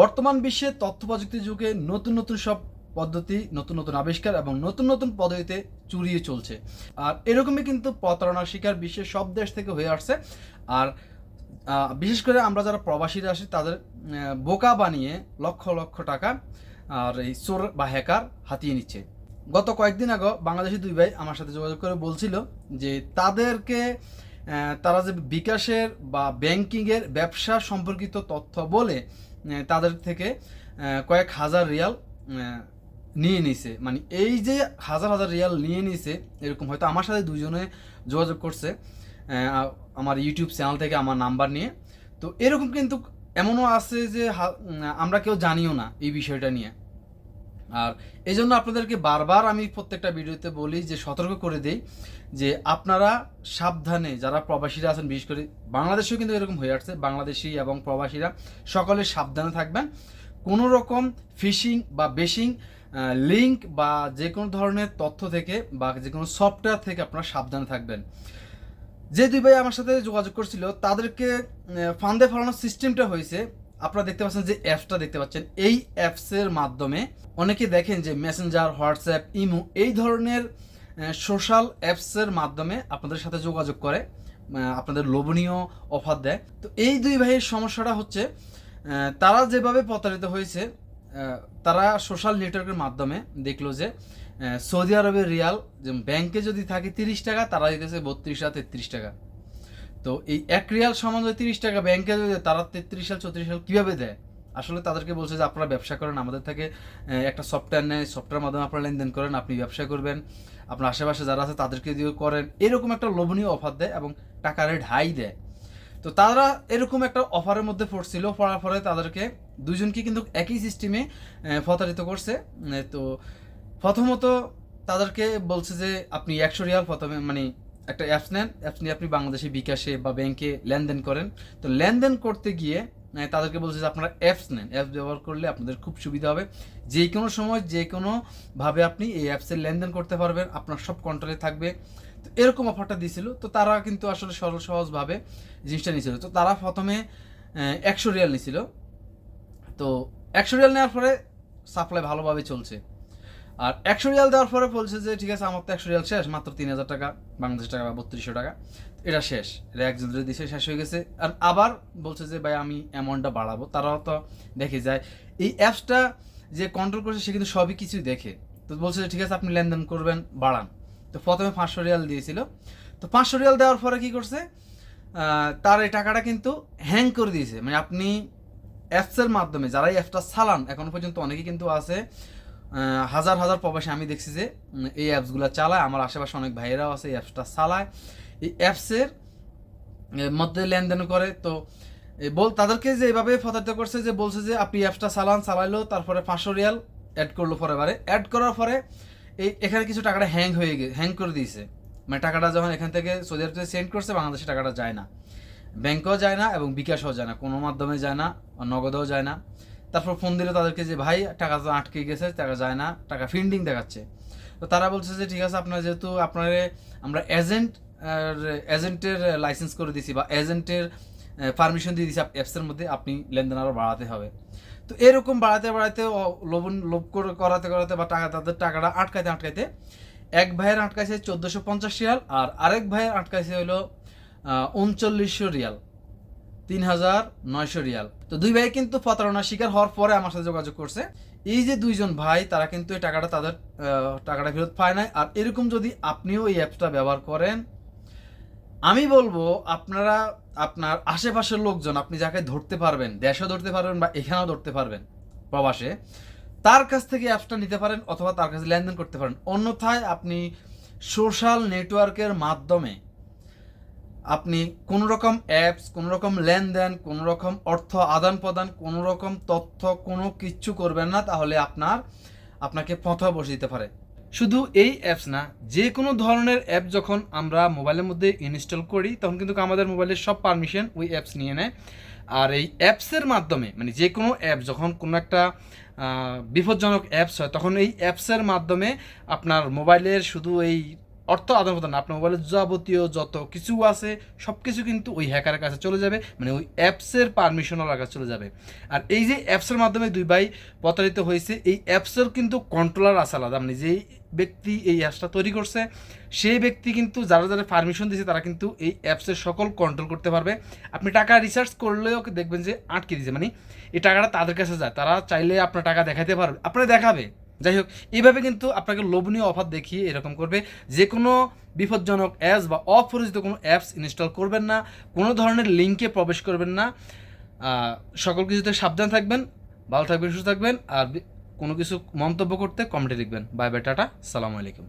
বর্তমান বিশ্বে তথ্য প্রযুক্তি যুগে নতুন নতুন সব পদ্ধতি, নতুন নতুন আবিষ্কার এবং নতুন নতুন পদ্ধতিতে চুরিয়ে চলছে। আর এরকমই কিন্তু প্রতারণার শিকার বিশ্বের সব দেশ থেকে হয়ে আসছে। আর বিশেষ করে আমরা যারা প্রবাসীরা আসি তাদের বোকা বানিয়ে লক্ষ লক্ষ টাকা, আর এই চোর বা হ্যাকার হাতিয়ে নিচ্ছে। গত কয়েকদিন আগে বাংলাদেশি দুই ভাই আমার সাথে যোগাযোগ করে বলছিল যে তাদেরকে তারা যে বিকাশের বা ব্যাংকিংয়ের ব্যবসা সম্পর্কিত তথ্য বলে তাদের থেকে কয়েক হাজার রিয়াল নিয়ে নিছে। মানে এই যে হাজার হাজার রিয়াল নিয়ে নিছে, এরকম হয়তো আমার সাথে দুজনে যোগাযোগ করছে আমার ইউটিউব চ্যানেল থেকে আমার নাম্বার নিয়ে। তো এরকম কিন্তু এমনও আছে যে আমরা কেউ জানিও না এই বিষয়টা নিয়ে। আর এই জন্য আপনাদেরকে বারবার আমি প্রত্যেকটা ভিডিওতে বলি যে সতর্ক করে দেই যে আপনারা সাবধানে যারা প্রবাসীরা আছেন, বিশেষ করে বাংলাদেশেও কিন্তু এরকম হয়ে আসছে, বাংলাদেশি এবং প্রবাসীরা সকলে সাবধানে থাকবেন। কোনো রকম ফিশিং বা বেশিং লিঙ্ক বা যে কোনো ধরনের তথ্য থেকে বা যে কোনো সফটওয়্যার থেকে আপনারা সাবধানে থাকবেন। যে দুই ভাই আমার সাথে যোগাযোগ করছিল, তাদেরকে ফান্দে ফেলানোর সিস্টেমটা হয়েছে আপনারা দেখতে পাচ্ছেন যে অ্যাপসটা দেখতে পাচ্ছেন। এই অ্যাপসের মাধ্যমে অনেকে দেখেন যে মেসেঞ্জার হোয়াটসঅ্যাপ ইমো এই ধরনের সোশ্যাল অ্যাপসের মাধ্যমে আপনাদের সাথে যোগাযোগ করে আপনাদের লোভনীয় অফার দেয়। তো এই দুই ভাইয়ের সমস্যাটা হচ্ছে তারা যেভাবে প্রতারিত হয়েছে তারা সোশ্যাল নেটওয়ার্কের মাধ্যমে দেখল যে সৌদি আরবের রিয়াল ব্যাংকে যদি থাকে তিরিশ টাকা, তারা দিতেছে বত্রিশ আর তেত্রিশ টাকা। তো এই এক রিয়াল সমান তিরিশ টাকা ব্যাংকে যদি তারা তেত্রিশ সাল চৌত্রিশ সাল কীভাবে দেয়? আসলে তাদেরকে বলছে যে, আপনারা ব্যবসা করেন, আমাদের থেকে একটা সফটওয়্যার নেয় সফটওয়্যার মাধ্যমে আপনারা লেনদেন করেন, আপনি ব্যবসা করবেন, আপনার আশেপাশে যারা আছে তাদেরকে দিয়ে করেন। এরকম একটা লোভনীয় অফার দেয় এবং টাকা রেট হাই দেয়। তো তারা এরকম একটা অফারের মধ্যে পড়ছিল, পড়ার ফলে তাদেরকে দুজনকে কিন্তু একই সিস্টেমে প্রতারিত করছে। তো প্রথমত তাদেরকে বলছে যে, আপনি একশো রিয়াল প্রথমে মানে একটা অ্যাপস নেন অ্যাপস নিয়ে আপনি বাংলাদেশে বিকাশে বা ব্যাংকে লেনদেন করেন। তো লেনদেন করতে গিয়ে তাদেরকে বলছে যে আপনারা অ্যাপস নেন। অ্যাপস ব্যবহার করলে আপনাদের খুব সুবিধা হবে। যে কোনো সময়, যে কোনোভাবে আপনি এই অ্যাপসের লেনদেন করতে পারবেন। আপনার সব কন্ট্রোলে থাকবে। তো এরকম অফারটা দিয়েছিল তো তারা কিন্তু আসলে সরল সহজভাবে জিনিসটা নিয়েছিল তো তারা প্রথমে একশো রিয়াল নিয়েছিল তো একশো রিয়াল নেওয়ার পরে সাপ্লাই ভালোভাবে চলছে। আর একশো রিয়াল দেওয়ার পরে বলছে যে, ঠিক আছে, আমার তো একশো রিয়াল শেষ, মাত্র তিন হাজার টাকা, বাংলাদেশ টাকা বা বত্রিশশো টাকা। এটা শেষ। এটা একজন ধরে দিছে, শেষ হয়ে গেছে। আর আবার বলছে যে, ভাই, আমি অ্যামাউন্টটা বাড়াবো। তারাও তো দেখে যায়, এই অ্যাপসটা যে কন্ট্রোল করছে, সে কিন্তু সবই কিছুই দেখে। তো বলছে যে, ঠিক আছে, আপনি লেনদেন করবেন, বাড়ান। তো প্রথমে পাঁচশো রিয়াল দিয়েছিল। তো পাঁচশো রিয়াল দেওয়ার পরে কী করছে? তার এই টাকাটা কিন্তু হ্যাং করে দিয়েছে। মানে আপনি অ্যাপসের মাধ্যমে যারা এই অ্যাপটা চালান, এখনও পর্যন্ত অনেকেই কিন্তু আছে হাজার হাজার প্রবাসী আমি দেখছি যে এই অ্যাপসগুলো চালায়। আমার আশেপাশে অনেক ভাইয়েরাও আছে, এই অ্যাপসটা চালায়। এই অ্যাপসের মধ্যে লেনদেন করে। তো বল, তাদেরকে যে এভাবে প্রতারিত করছে যে, বলছে যে, আপনি অ্যাপসটা চালান, চালাইলো, তারপরে পাঁচশো রিয়াল অ্যাড করল পরে বারে অ্যাড করার পরে এই, এখানে কিছু টাকাটা হ্যাং হয়ে গে হ্যাং করে দিয়েছে। মানে টাকাটা যখন এখান থেকে সৌদি আরব থেকে সেন্ড করছে, বাংলাদেশে টাকাটা যায় না। ব্যাংকেও যায় না এবং বিকাশও যায় না। কোনো মাধ্যমে যায় না, নগদেও যায় না। তারপর ফোন দিলে তাদেরকে যে, ভাই, টাকা তো আটকে গেছে, টাকা যায় না, টাকা ফিন্ডিং দেখাচ্ছে। তো তারা বলছে যে, ঠিক আছে, আপনার যেহেতু আপনার আমরা এজেন্ট এজেন্টের লাইসেন্স করে দিছি বা এজেন্টের পারমিশন দিয়ে দিছি অ্যাপসের মধ্যে, আপনি লেনদেন আরও বাড়াতে হবে। তো এরকম বাড়াতে বাড়াতে লোভন, লোভ করে করাতে করাতে বা টাকা, তাদের টাকাটা আটকাইতে আটকাইতে এক ভাইয়ের আটকাইছে চোদ্দোশো পঞ্চাশ রিয়াল আর আরেক ভাইয়ের আটকাইছে হলো উনচল্লিশশো রিয়াল। তিন হাজার নয়শো রিয়াল। তো দুই ভাই কিন্তু প্রতারণার শিকার হওয়ার পরে আমার সাথে যোগাযোগ করছে। এই যে দুইজন ভাই, তারা কিন্তু এই টাকাটা তাদের টাকাটা ফেরত পায় নাই। আর এরকম যদি আপনিও এই অ্যাপসটা ব্যবহার করেন, আমি বলব আপনারা, আপনার আশেপাশের লোকজন, আপনি যাকে ধরতে পারবেন, দেশেও ধরতে পারবেন বা এখানেও ধরতে পারবেন প্রবাসে, তার কাছ থেকে অ্যাপসটা নিতে পারেন অথবা তার কাছে লেনদেন করতে পারেন। অন্যথায় আপনি সোশ্যাল নেটওয়ার্কের মাধ্যমে আপনি কোনো রকম অ্যাপস কোনো রকম লেনদেন কোনো রকম অর্থ আদান প্রদান কোনো রকম তথ্য, কোনো কিচ্ছু করবেন না, তাহলে আপনার, আপনাকে পথা বসে দিতে পারে। শুধু এই অ্যাপস না যে কোনো ধরনের অ্যাপ যখন আমরা মোবাইলের মধ্যে ইনস্টল করি, তখন কিন্তু আমাদের মোবাইলের সব পারমিশন ওই অ্যাপস নিয়ে নেয়। আর এই অ্যাপসের মাধ্যমে মানে যে কোনো অ্যাপ যখন কোনো একটা বিপজ্জনক অ্যাপস হয়, তখন এই অ্যাপসের মাধ্যমে আপনার মোবাইলের শুধু এই অর্থ আদান প্রদান আপনার মোবাইলের যাবতীয় যত কিছু আছে সব কিছু কিন্তু ওই হ্যাকারের কাছে চলে যাবে মানে ওই অ্যাপসের পারমিশনার কাছে চলে যাবে। আর এই যে অ্যাপসের মাধ্যমে দুই ভাই প্রতারিত হয়েছে, এই অ্যাপসের কিন্তু কন্ট্রোলার আছে আলাদা। মানে যেই ব্যক্তি এই অ্যাপসটা তৈরি করছে, সেই ব্যক্তি কিন্তু যারা যারা পারমিশন দিয়েছে, তারা কিন্তু এই অ্যাপসের সকল কন্ট্রোল করতে পারবে। আপনি টাকা রিসার্চ করলেও দেখবেন যে আটকে দিয়েছে। মানে এই টাকাটা তাদের কাছে যায়। তারা চাইলে আপনার টাকা দেখাতে পারবে। আপনার দেখাবে। যাই হোক এইভাবে কিন্তু আপনাকে লোভনীয় অফার দেখিয়ে এরকম করবে। যে কোনো বিপজ্জনক অ্যাপস বা অপরিচিত কোনো অ্যাপস ইনস্টল করবেন না, কোনো ধরনের লিঙ্কে প্রবেশ করবেন না। সকল কিছুতে সাবধান থাকবেন, ভালো থাকবেন, সুস্থ থাকবেন, আর কোনো কিছু মন্তব্য করতে কমেন্টে লিখবেন। বাই বাই, টাটা, সালামু আলাইকুম।